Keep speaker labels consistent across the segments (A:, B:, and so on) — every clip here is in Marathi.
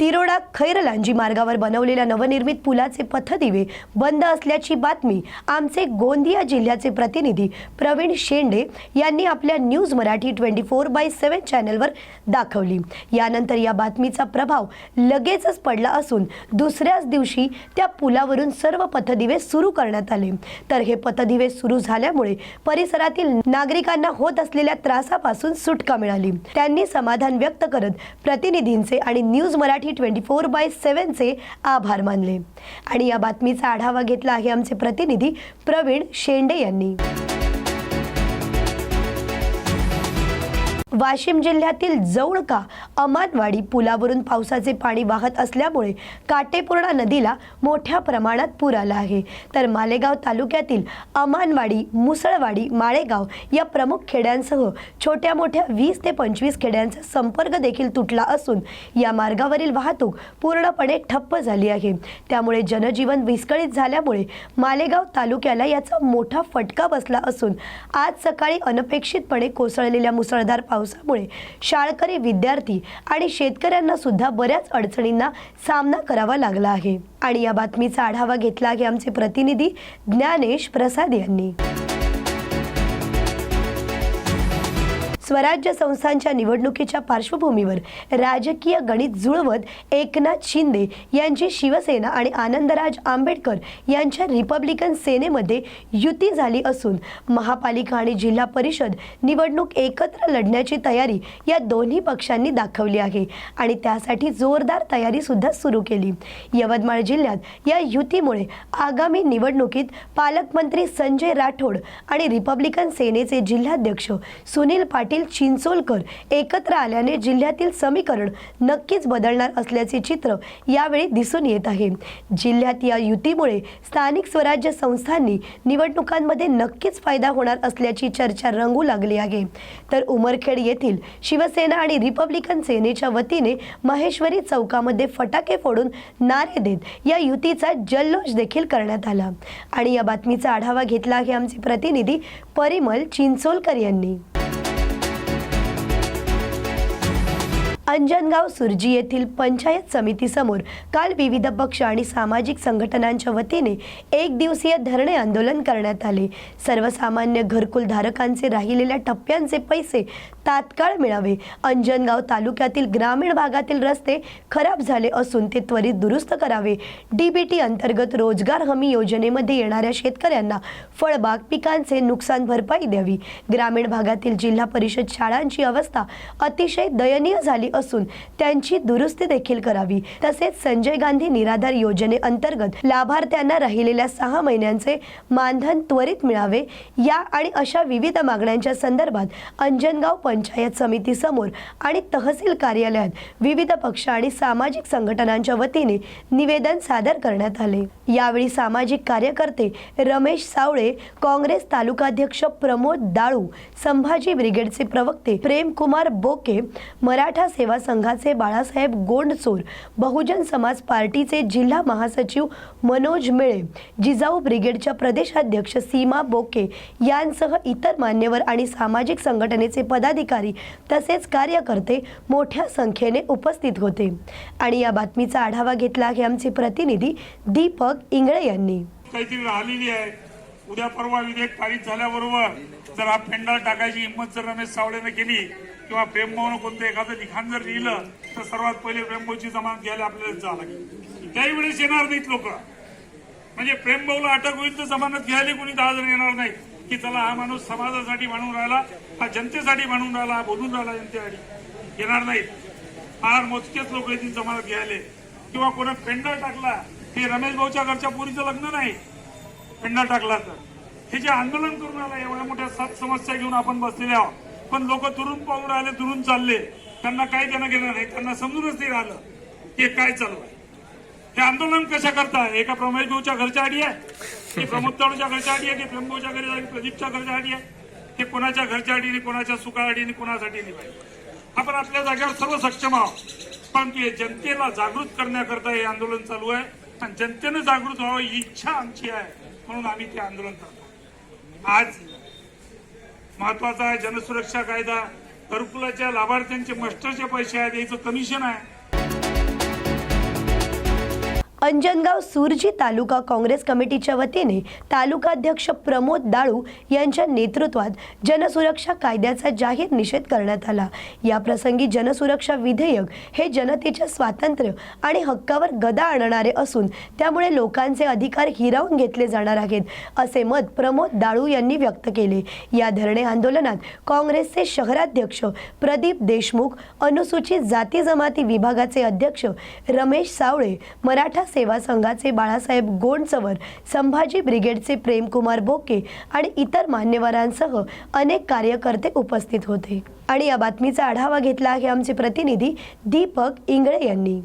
A: तिरोडा खैरलांजी मार्गावर बनवलेल्या नवनिर्मित पुलाचे पथदिवे बंद असल्याची बातमी आमचे गोंदिया जिल्ह्याचे प्रतिनिधी प्रवीण शेंडे यांनी आपल्या news Marathi twenty four by seven चॅनलवर दाखवली. यानंतर या बातमीचा प्रभाव लगेचच पडला असून दुसऱ्याच दिवशी त्या पुलावरून सर्व पथदिवे सुरू करण्यात आले. तर हे पथदिवे सुरू झाल्यामुळे परिसरातील नागरिकांना होत असलेल्या त्रासापासून सुटका मिळाली. त्यांनी समाधान व्यक्त करत प्रतिनिधींचे आणि news Marathi twenty four by सेवनचे आभार मानले. आणि या बातमीचा आढावा घेतला आहे आमचे प्रतिनिधी प्रवीण शेंडे यांनी. वाशिम जिल्ह्यातील जवळका अमानवाडी पुलावरून पावसाचे पाणी वाहत असल्यामुळे काटेपूर्णा नदीला मोठ्या प्रमाणात पूर आला आहे. तर मालेगाव तालुक्यातील अमानवाडी मुसळवाडी माळेगाव या प्रमुख खेड्यांसह छोट्या मोठ्या वीस ते पंचवीस खेड्यांचा संपर्क देखील तुटला असून या मार्गावरील वाहतूक पूर्णपणे ठप्प झाली आहे. त्यामुळे जनजीवन विस्कळीत झाल्यामुळे मालेगाव तालुक्याला याचा मोठा फटका बसला असून आज सकाळी अनपेक्षितपणे कोसळलेल्या मुसळधार पाऊस पावसामुळे शाळकरी विद्यार्थी आणि शेतकऱ्यांना सुद्धा बऱ्याच अडचणींना सामना करावा लागला आहे. आणि या बातमीचा आढावा घेतला आहे आमचे प्रतिनिधी ज्ञानेश प्रसाद यांनी. स्वराज्य संस्थांच्या निवडणुकीच्या पार्श्वभूमीवर राजकीय गणित जुळवत एकनाथ शिंदे यांची शिवसेना आणि आनंदराज आंबेडकर यांच्या रिपब्लिकन सेनेमध्ये युती झाली असून महापालिका आणि जिल्हा परिषद निवडणूक एकत्र लढण्याची तयारी या दोन्ही पक्षांनी दाखवली आहे आणि त्यासाठी जोरदार तयारी सुद्धा सुरू केली. यवतमाळ जिल्ह्यात या युतीमुळे आगामी निवडणुकीत पालकमंत्री संजय राठोड आणि रिपब्लिकन सेनेचे जिल्हाध्यक्ष सुनील पाटील चिंचोलकर एकत्र आल्याने जिल्ह्यातील समीकरण नक्कीच बदलणार असल्याचे चित्र यावेळी दिसून येत आहे. जिल्ह्यात या युतीमुळे स्थानिक स्वराज्य संस्थांनी निवडणुकांमध्ये नक्कीच फायदा होणार असल्याची चर्चा रंगू लागली आहे. तर उमरखेड येथील शिवसेना आणि रिपब्लिकन सेनेच्या वतीने महेश्वरी चौकामध्ये फटाके फोडून नारे देत या युतीचा जल्लोष देखील करण्यात आला. आणि या बातमीचा आढावा घेतला आहे आमचे प्रतिनिधी परिमल चिंचोलकर यांनी. अंजनगाव सुरजी येथील पंचायत समितीसमोर काल विविध पक्ष आणि सामाजिक संघटनांच्या वतीने एक दिवसीय धरणे आंदोलन करण्यात आले. सर्वसामान्य घरकुल धारकांचे राहिलेल्या टप्प्यांचे पैसे तात्काळ मिळावे. अंजनगाव तालुक्यातील ग्रामीण भागातील रस्ते खराब झाले असून ते त्वरित दुरुस्त करावे. डीबीटी अंतर्गत रोजगार हमी योजनेमध्ये येणाऱ्या शेतकऱ्यांना फळबाग पिकांचे नुकसान भरपाई द्यावी. ग्रामीण भागातील जिल्हा परिषद शाळांची अवस्था अतिशय दयनीय झाली असून त्यांची दुरुस्ती देखील करावी. तसेच संजय गांधी निराधार योजनेअंतर्गत लाभार्थ्यांना राहिलेल्या सहा महिन्यांचे मानधन त्वरित मिळावे. या आणि अशा विविध मागण्यांच्या संदर्भात अंजनगाव पंचायत समितीसमोर आणि तहसील कार्यालयात विविध पक्ष आणि सामाजिक संघटनांच्या वतीने निवेदन सादर करण्यात आले. यावेळी सामाजिक कार्यकर्ते रमेश सावळे काँग्रेस तालुकाध्यक्ष प्रमोद दाळू संभाजी ब्रिगेडचे प्रवक्ते प्रेमकुमार बोके मराठा सेवा संघाचे बाळासाहेब गोंडचोर बहुजन समाज पार्टीचे जिल्हा महासचिव मनोज मिळे जिजाऊ ब्रिगेडच्या प्रदेशाध्यक्ष सीमा बोके यांसह इतर मान्यवर आणि सामाजिक संघटनेचे पदाधिकारी तसेच कार्यकर्ते मोठ्या संख्येने उपस्थित होते. आणि या बातमीचा आढावा घेतला आहे आमचे प्रतिनिधी दीपक इंगळे यांनी.
B: काहीतरी राहिलेली आहे. उद्या परवा विधेयक पारित झाल्याबरोबर जर हा पेंडाल टाकायची हिंमत जर रमेश सावळेने केली किंवा प्रेमभाऊनं कोणतं एखादं लिखाण जर लिहिलं तर सर्वात पहिले प्रेमभाऊची जमानत घ्यायला आपल्याला जावं लागेल. त्याही वेळेस येणार नाहीत लोक. म्हणजे प्रेमभाऊला अटक होईल तर जमानत घ्यायला कोणी दहा जण येणार नाही की चला हा माणूस समाजासाठी म्हणून राहिला हा जनतेसाठी म्हणून राहिला हा बोलून राहिला जनतेसाठी. येणार नाहीत. फार मोजकेच लोक येतील जमानत घ्यायला. किंवा कोणा पेंडल टाकला हे रमेश भाऊच्या घरच्या पोरीचं लग्न नाही. पेंडल टाकला तर. हे जे आंदोलन करून आलं एवढ्या मोठ्या सात समस्या घेऊन आपण बसलेले आहोत. पण लोक दुरून पाहून राहिले दुरून चालले. त्यांना काही देणं घेणं नाही त्यांना समजूनच नाही राहिलं की काय चालू आहे. हे आंदोलन कशा करताय एका प्रमेश भाऊच्या घरच्या आडी आहे? की प्रमोद ताळूच्या घरच्या आडी आहे की प्रेमभाऊच्या घरी आहे, प्रदीपच्या घरच्या आडी आहे? हे कोणाच्या घरच्या आडीने कोणाच्या सुखाआडीने कोणासाठी नाही पाहिजे आपण आपल्या जागेवर सर्व सक्षम आहोत. परंतु हे जनतेला जागृत करण्याकरता हे आंदोलन चालू आहे आणि जनतेनं जागृत व्हावं ही इच्छा आमची आहे. म्हणून आम्ही ते आंदोलन करतो. आज महत्त्वाचा आहे जनसुरक्षा कायदा. घरकुलाच्या लाभार्थ्यांचे मस्टरचे पैसे आहेत याचं कमिशन आहे.
A: अंजनगाव सुरजी तालुका काँग्रेस कमिटीच्या वतीने तालुकाध्यक्ष प्रमोद दाळू यांच्या नेतृत्वात जनसुरक्षा कायद्याचा जाहीर निषेध करण्यात आला. या प्रसंगी जनसुरक्षा विधेयक हे जनतेच्या स्वातंत्र्य आणि हक्कावर गदा आणणारे असून त्यामुळे लोकांचे अधिकार हिरावून घेतले जाणार आहेत असे मत प्रमोद दाळू यांनी व्यक्त केले. या धरणे आंदोलनात काँग्रेसचे शहराध्यक्ष प्रदीप देशमुख अनुसूचित जाती जमाती विभागाचे अध्यक्ष रमेश सावळे मराठा सेवा संघाचे बाळासाहेब गोंडचवर संभाजी ब्रिगेडचे प्रेमकुमार बोके आणि इतर मान्यवरांसह अनेक कार्यकर्ते उपस्थित होते. आणि या बातमीचा आढावा घेतला आहे आमचे प्रतिनिधी दीपक इंगळे यांनी.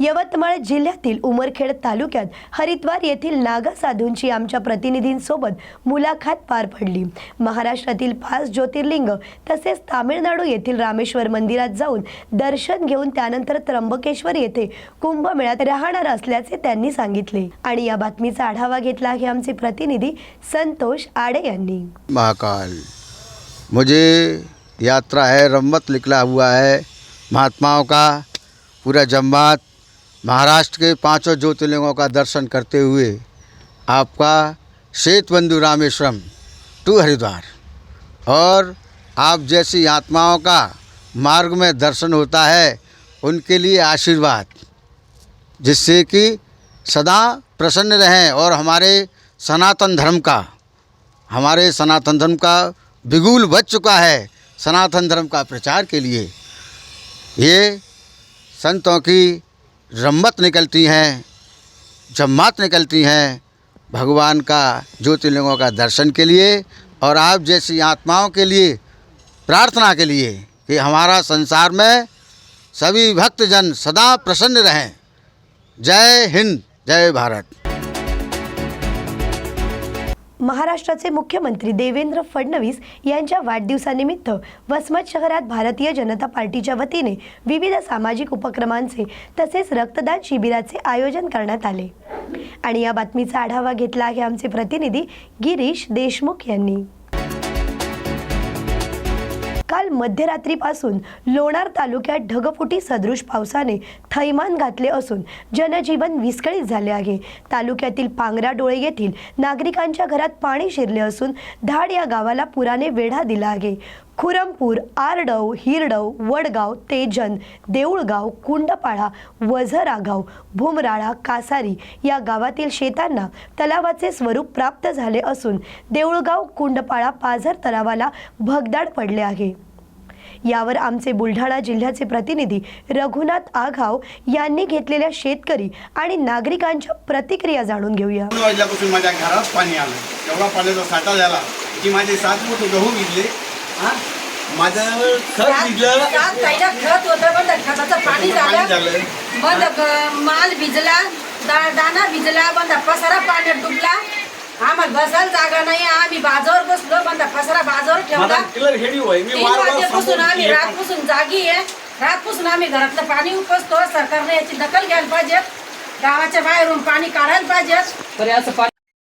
A: यवतमाळ जिल्ह्यातील उमरखेड तालुक्यात हरिद्वार येथील नागा साधूंची आमच्या प्रतिनिधींसोबत मुलाखत पार पडली. महाराष्ट्रातील पाच ज्योतिर्लिंग तसेच तामिळनाडू येथील रामेश्वर मंदिरात जाऊन दर्शन घेऊन त्यानंतर त्र्यंबकेश्वर येथे कुंभमेळ्यात राहणार असल्याचे त्यांनी सांगितले. आणि या बातमीचा आढावा घेतला आहे आमचे प्रतिनिधी संतोष आडे यांनी.
C: महाकाल. मुझे यात्रा है रम्मत निकला हुआ है महात्माओं का पूरा जमात महाराष्ट्र के पाँचों ज्योतिर्लिंगों का दर्शन करते हुए आपका श्वेत बंधु रामेश्वरम टू हरिद्वार। और आप जैसी आत्माओं का मार्ग में दर्शन होता है, उनके लिए आशीर्वाद, जिससे कि सदा प्रसन्न रहें और हमारे सनातन धर्म का, हमारे सनातन धर्म का बिगुल बच चुका है सनातन धर्म का प्रचार के लिए। ये संतों की रम्मत निकलती हैं, जम्मात निकलती हैं भगवान का ज्योतिर्लिंगों का दर्शन के लिए और आप जैसी आत्माओं के लिए प्रार्थना के लिए कि हमारा संसार में सभी भक्तजन सदा प्रसन्न रहें। जय हिंद, जय भारत।
A: महाराष्ट्राचे मुख्यमंत्री देवेंद्र फडणवीस यांच्या वाढदिवसानिमित्त वसमत शहरात भारतीय जनता पार्टीच्या वतीने विविध सामाजिक उपक्रमांचे तसेच रक्तदान शिबिराचे आयोजन करण्यात आले. आणि या बातमीचा आढावा घेतला आहे आमचे प्रतिनिधी गिरीश देशमुख यांनी. काल मध्यरात्रीपासून लोणार तालुक्यात ढगफुटी सदृश पावसाने थैमान घातले असून जनजीवन विस्कळीत झाले आहे. तालुक्यातील पांगराडोळे येथील नागरिकांच्या घरात पाणी शिरले असून धाड या गावाला पुराने वेढा दिला आहे. खुरमपूर आरडव हिरडव वडगाव तेजन देऊळगाव कुंडपाळा वझरागाव भुमराळा कासारी या गावातील शेतांना तलावाचे स्वरूप प्राप्त झाले असून देऊळगाव कुंडपाळा पाझर तलावाला भगदाड पडले आहे. यावर आमचे बुलढाणा जिल्ह्याचे प्रतिनिधी रघुनाथ आघाव यांनी घेतलेल्या शेतकरी आणि नागरिकांच्या प्रतिक्रिया जाणून घेऊया.
D: वाजल्यापासून माझ्या घरात पाणी आलं. एवढा पाण्याचा साठा झाला. की माझे सात मोठे गहू विजले. हा? माझं खत विजलं.
E: सात पहिला खत होतं बंद खताचं पाणी
D: पाणी
E: झालं.
D: झालं.
E: बंद ग- माल भिजला दा- दाना भिजला बंद पसारा पाण्यात डुबला. आम्हाला बसायला जागा नाही आम्ही बाजावर बसलो पसारा बाजावर ठेवला.
D: माझा किलर हेडी होय मी
E: तीन
D: वारंवार
E: वाजेपासून आम्ही. रातपासून जागी आहे. रातपासून आम्ही घरातलं पाणी उपसतो सरकारने याची दखल घ्यायला पाहिजे गावाच्या बाहेरून पाणी काढायला पाहिजे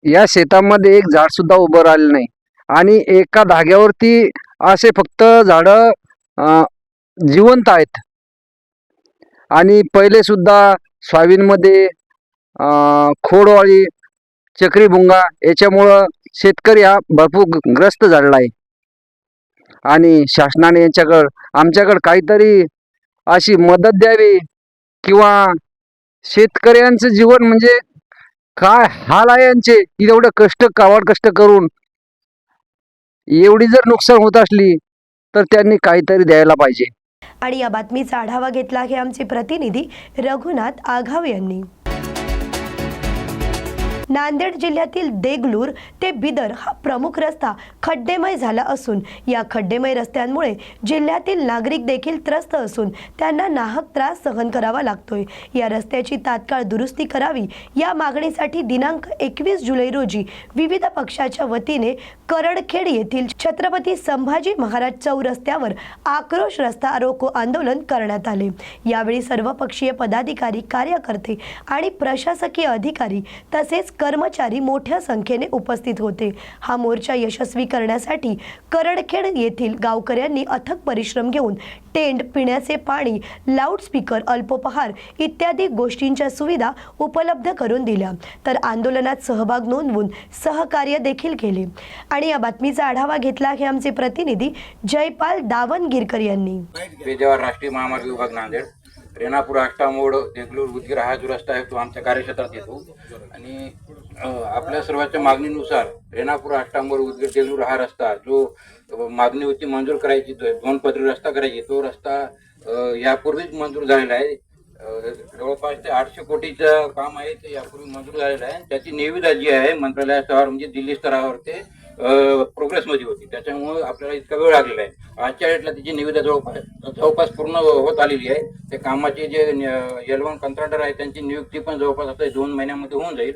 F: या शेतामध्ये एक झाड सुद्धा उभं राहिलं नाही. आणि एका धाग्यावरती असे फक्त झाडं जिवंत आहेत. आणि पहिले सुद्धा सोयाबीनमध्ये अं, खोडवाळी चक्रीभुंगा याच्यामुळं शेतकरी हा भरपूर ग्रस्त झालेला आहे. आणि शासनाने यांच्याकडं आमच्याकडं काहीतरी अशी मदत द्यावी किंवा शेतकऱ्यांचं जीवन म्हणजे काय हाल आहे यांचे एवढं कष्ट कावड कष्ट करून एवढी जर नुकसान होत असली तर त्यांनी काहीतरी द्यायला पाहिजे.
A: आणि या बातमीचा आढावा घेतला आहे आमचे प्रतिनिधी रघुनाथ आघाव यांनी. नांदेड जिल्ह्यातील देगलूर ते बिदर हा प्रमुख रस्ता खड्डेमय झाला असून या खड्डेमय रस्त्यांमुळे जिल्ह्यातील नागरिक देखील त्रस्त असून त्यांना नाहक त्रास सहन करावा लागतोय. या रस्त्याची तात्काळ दुरुस्ती करावी या मागणीसाठी दिनांक एकवीस जुलै रोजी विविध पक्षाच्या वतीने करडखेड येथील छत्रपती संभाजी महाराज चौ रस्त्यावर आक्रोश रस्ता रोको आंदोलन करण्यात आले. यावेळी सर्वपक्षीय पदाधिकारी कार्यकर्ते आणि प्रशासकीय अधिकारी तसेच कर्मचारी मोठ्या संख्येने उपस्थित होते. हा मोर्चा यशस्वी करण्यासाठी करडखेड येथील गावकऱ्यांनी अथक परिश्रम घेऊन टेंट पिण्याचे पाणी लाऊडस्पीकर अल्पोपहार इत्यादी गोष्टींच्या सुविधा उपलब्ध करून दिल्या. तर आंदोलनात सहभाग नोंदवून सहकार्य देखील केले. आणि या बातमीचा आढावा घेतला हे आमचे प्रतिनिधी जयपाल दावणगिरकर यांनी.
G: पेजेवार राष्ट्रीय महामार्ग विभाग नांदेड रेणापूर आष्टामोड देगलूर उदगीर हा जो रस्ता आहे तो आमच्या कार्यक्षेत्रात येतो. आणि आपल्या सर्वांच्या मागणीनुसार रेणापूर आष्टामोड उदगीर देगलूर हा रस्ता जो मागणी होती मंजूर करायची तो दोन पदरी रस्ता करायची तो रस्ता यापूर्वीच मंजूर झालेला आहे. जवळपास ते आठशे कोटीचं काम आहे ते यापूर्वी मंजूर झालेलं आहे. त्याची निविदा जी आहे मंत्रालया म्हणजे दिल्ली स्तरावर ते प्रोग्रेसमध्ये होती. त्याच्यामुळे आपल्याला इतका वेळ लागलेला आहे. आजच्या डेटला तिची निविदा जवळपास जवळपास पूर्ण होत आलेली आहे. ते कामाचे जे एल वन कंत्राटर आहे त्यांची नियुक्ती पण जवळपास आता दोन महिन्यामध्ये होऊन जाईल.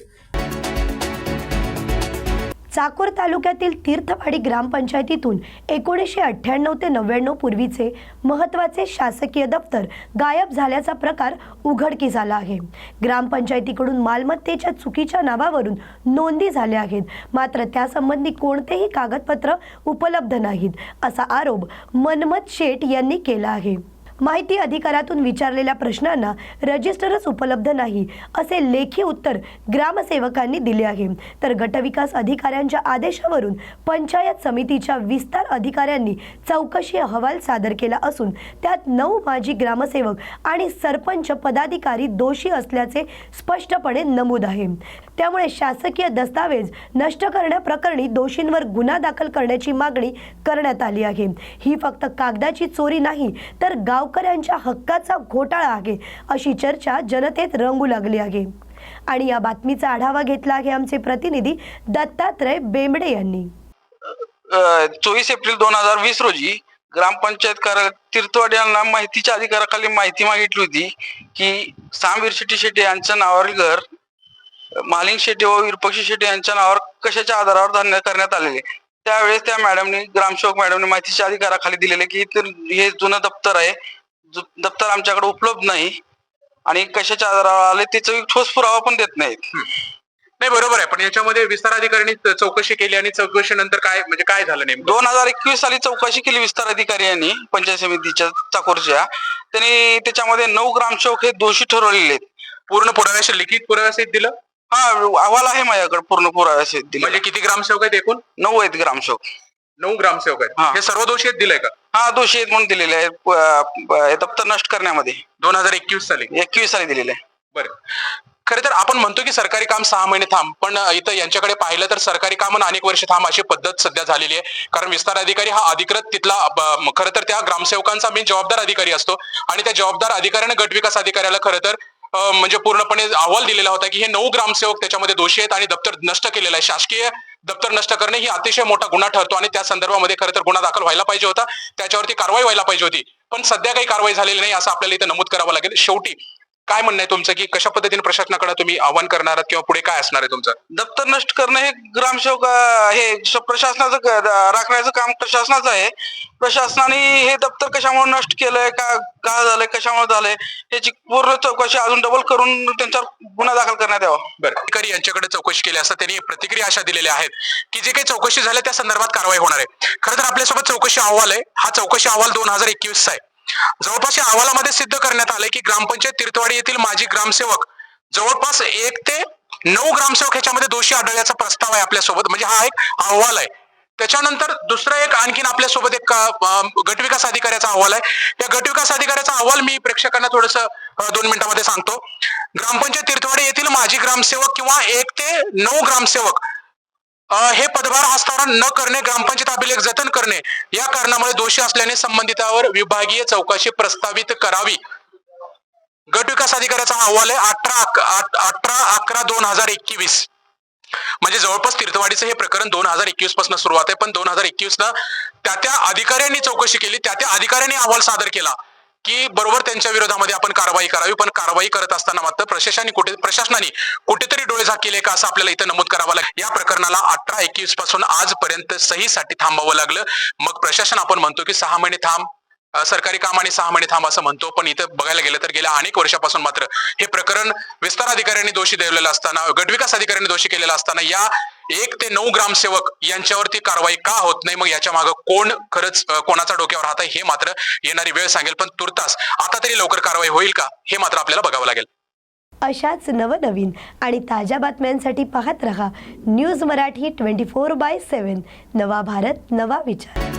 A: चाकूर तालुक्यातील तीर्थवाडी ग्रामपंचायतीतून एकोणीसशे अठ्ठ्याण्णव ते नव्याण्णव पूर्वीचे महत्त्वाचे शासकीय दफ्तर गायब झाल्याचा प्रकार उघडकीस आला आहे. ग्रामपंचायतीकडून मालमत्तेच्या चुकीच्या नावावरून नोंदी झाल्या आहेत. मात्र त्यासंबंधी कोणतेही कागदपत्र उपलब्ध नाहीत असा आरोप मनमत शेठ यांनी केला आहे. माहिती अधिकारातून विचारलेल्या प्रश्नांना रजिस्टरच उपलब्ध नाही असे लेखी उत्तर ग्रामसेवकांनी दिले आहे. तर गटविकास अधिकाऱ्यांच्या आदेशावरून पंचायत समितीच्या विस्तार अधिकाऱ्यांनी चौकशी अहवाल सादर केला असून त्यात नऊ माजी ग्रामसेवक आणि सरपंच पदाधिकारी दोषी असल्याचे स्पष्टपणे नमूद आहे. त्यामुळे शासकीय दस्तावेज नष्ट करण्याप्रकरणी दोषींवर गुन्हा दाखल करण्याची मागणी करण्यात आली आहे. ही फक्त कागदाची चोरी नाही तर गाव गावकऱ्यांच्या हक्काचा घोटाळा आहे अशी चर्चा जनतेत रंगू लागली आहे. आणि या बातमीचा आढावा घेतला आहे आमचे प्रतिनिधी दत्तात्रय बेंबडे यांनी.
H: चोवीस एप्रिल दोन हजार वीस रोजी ग्रामपंचायत कार्य तीर्थवाडी यांना माहितीच्या अधिकाराखाली माहिती मागितली होती की सामवीर शेट्टी शेट्टी यांच्या नावावरील घर मालिंग शेट्टी व विरपक्षी शेट्टी यांच्या नावावर कशाच्या आधारावर धान्य करण्यात आलेले. त्यावेळेस त्या मॅडमनी ग्रामसेवक मॅडमने माहितीच्या अधिकाराखाली दिलेले की हे जुनं दप्तर आहे. दप्तर आमच्याकडे उपलब्ध नाही आणि कशाच्या आधारावर आले त्याचा एक ठोस पुरावा पण देत नाहीत.
I: नाही बरोबर आहे. पण याच्यामध्ये विस्तार अधिकाऱ्यांनी चौकशी केली आणि चौकशीनंतर काय म्हणजे काय झालं नेमकं?
H: दोन हजार एकवीस साली चौकशी केली विस्तार अधिकारी यांनी पंचायत समितीच्या चाकोरच्या. त्यांनी त्याच्यामध्ये नऊ ग्रामसेवक हे दोषी ठरवलेले आहेत.
I: पूर्ण पुराव्याशी लिखित पुराव्यासहित दिलं?
H: हा अहवाल आहे माझ्याकडे पूर्ण पुराव्यासहित दिले
I: म्हणजे किती ग्रामसेवक आहेत एकूण?
H: नऊ आहेत ग्रामसेवक.
I: नऊ ग्रामसेवक
H: हा.
I: आहेत हे सर्व दोषी आहेत दिलंय का?
H: हा दोषी आहेत म्हणून दिलेले आहेत. प- हे दप्तर नष्ट करण्यामध्ये.
I: दोन हजार एकवीस साली.
H: एकवीस साली दिलेले आहे.
I: बरं. खरं तर आपण म्हणतो की सरकारी काम सहा महिने थांब पण इथं यांच्याकडे पाहिलं तर सरकारी काम अनेक वर्ष थांब अशी पद्धत सध्या झालेली आहे. कारण विस्तार अधिकारी हा अधिकृत तिथला ब- खरं तर त्या ग्रामसेवकांचा मेन जबाबदार अधिकारी असतो. आणि त्या जबाबदार अधिकाऱ्याने गट विकास अधिकाऱ्याला खरं तर अं, म्हणजे पूर्णपणे अहवाल दिलेला होता की हे नऊ ग्रामसेवक त्याच्यामध्ये दोषी आहेत आणि दप्तर नष्ट केलेलं आहे. शासकीय दप्तर नष्ट करणे ही अतिशय मोठा गुन्हा ठरतो आणि त्या संदर्भामध्ये खरं तर गुन्हा दाखल व्हायला पाहिजे होता. त्याच्यावरती कारवाई व्हायला पाहिजे होती. पण सध्या काही कारवाई झालेली नाही असं आपल्याला इथं नमूद करावं लागेल. शेवटी काय म्हणणं आहे तुमचं? की कशा पद्धतीने प्रशासनाकडे तुम्ही आव्हान करणार आहात किंवा पुढे काय असणार आहे तुमचं?
H: दप्तर नष्ट करणं हे ग्रामसेवक अं, हे श- प्रशासनाचं राखण्याचं काम प्रशासनाचं आहे. प्रशासनाने हे दप्तर कशामुळे नष्ट केलंय? का का झालंय? कशामुळे झालंय? याची पूर्ण चौकशी अजून डबल करून त्यांच्यावर गुन्हा दाखल करण्यात यावा.
I: बरं. अधिकारी यांच्याकडे चौकशी केली असता त्यांनी प्रतिक्रिया अशा दिलेल्या आहेत की जे काही चौकशी झाल्या त्या संदर्भात कारवाई होणार आहे. खरं तर आपल्यासोबत चौकशी अहवाल आहे. हा चौकशी अहवाल दोन हजार एकवीसचा आहे. जवळपास या अहवालामध्ये सिद्ध करण्यात आलंय की ग्रामपंचायत तीर्थवाडी येथील माजी ग्रामसेवक जवळपास एक ते नऊ ग्रामसेवक ह्याच्यामध्ये दोषी आढळल्याचा प्रस्ताव आहे आपल्यासोबत. म्हणजे हा एक अहवाल आहे. त्याच्यानंतर दुसरं एक आणखीन आपल्यासोबत एक गटविकास अधिकाऱ्याचा अहवाल आहे. या गटविकास अधिकाऱ्याचा अहवाल मी प्रेक्षकांना थोडस दोन मिनिटांमध्ये सांगतो. ग्रामपंचायत तीर्थवाडी येथील माजी ग्रामसेवक किंवा एक ते नऊ ग्रामसेवक हे पदभार हस्तांतरण न करणे ग्रामपंचायत अभिलेख जतन करणे या कारणामुळे दोषी असल्याने संबंधितावर विभागीय चौकशी प्रस्तावित करावी. गट विकास अधिकाऱ्याचा अहवाल आहे अठरा आठ- अठरा अकरा दोन हजार एकवीस. म्हणजे जवळपास तीर्थवाडीचं हे प्रकरण दोन हजार एकवीसपासून सुरुवात आहे पण दोन हजार एकवीस ला त्या त्या अधिकाऱ्यांनी चौकशी केली त्या त्या अधिकाऱ्यांनी अहवाल सादर केला. की बरोबर त्यांच्या विरोधामध्ये आपण कारवाई करावी पण कारवाई करत असताना मात्र प्रशासनाने कुठे प्रशासनाने कुठेतरी डोळे केले का असं आपल्याला इथं नमूद करावं लागेल. या प्रकरणाला अठरा एकवीसपासून आजपर्यंत सहीसाठी थांबावं लागलं. मग प्रशासन आपण म्हणतो की सहा महिने थांब सरकारी काम आणि सहा महिने थांब असं म्हणतो. पण इथं बघायला गेलं तर गेल्या अनेक वर्षापासून मात्र हे प्रकरण विस्तार अधिकाऱ्यांनी दोषी देवलेलं असताना गटविकास अधिकाऱ्यांनी दोषी केलेलं असताना या एक ते नऊ ग्रामसेवक यांच्यावरती कारवाई का होत नाही? मग याच्या मागे कोण खरंच कोणाचा डोक्यावर हात आहे? हे मात्र येणारी वेळ सांगेल पण तुर्तास आता तरी लवकर कारवाई होईल का? हे मात्र आपल्याला बघावं लागेल.
A: अशाच नवनवीन आणि ताज्या बातम्यांसाठी पाहत रहा news Marathi twenty four by seven नवा भारत नवा विचार.